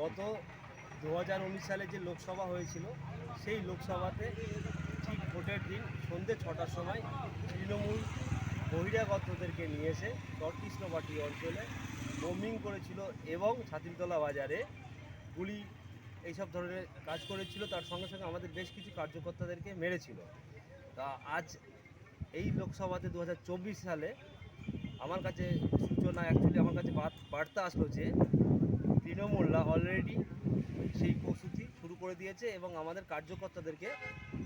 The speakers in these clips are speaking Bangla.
গত দু হাজার উনিশ সালে যে লোকসভা হয়েছিল, সেই লোকসভাতে ঠিক ভোটের দিন সন্ধ্যে ছটার সময় তৃণমূল বহিরাগতদেরকে নিয়ে এসে চরকৃষ্ণবাটি অঞ্চলে বোমিং করেছিল এবং ছাতিমতলা বাজারে গুলি এইসব ধরনের কাজ করেছিল। তার সঙ্গে সঙ্গে আমাদের বেশ কিছু কার্যকর্তাদেরকে মেরেছিল। তা আজ এই লোকসভাতে দু হাজার চব্বিশ সালে আমার কাছে সূচনা অ্যাকচুয়ালি আমার কাছে বার্তা আসলো যে অলরেডি সেই প্রস্তুতি শুরু করে দিয়েছে এবং আমাদের কার্যকর্তাদেরকে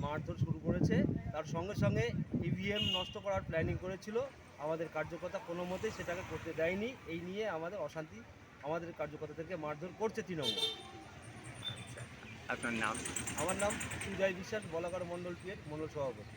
মারধর শুরু করেছে। তার সঙ্গে সঙ্গে ইভিএম নষ্ট করার প্ল্যানিং করেছিল। আমাদের কার্যকর্তা কোনো মতেই সেটাকে করতে দেয়নি। এই নিয়ে আমাদের অশান্তি আমাদের কার্যকর্তাদেরকে মারধর করছে তৃণমূল। আপনার নাম? আমার নাম সুজয় বিশ্বাস বলাকার মণ্ডল পিয়ের মণ্ডল সভাপতি।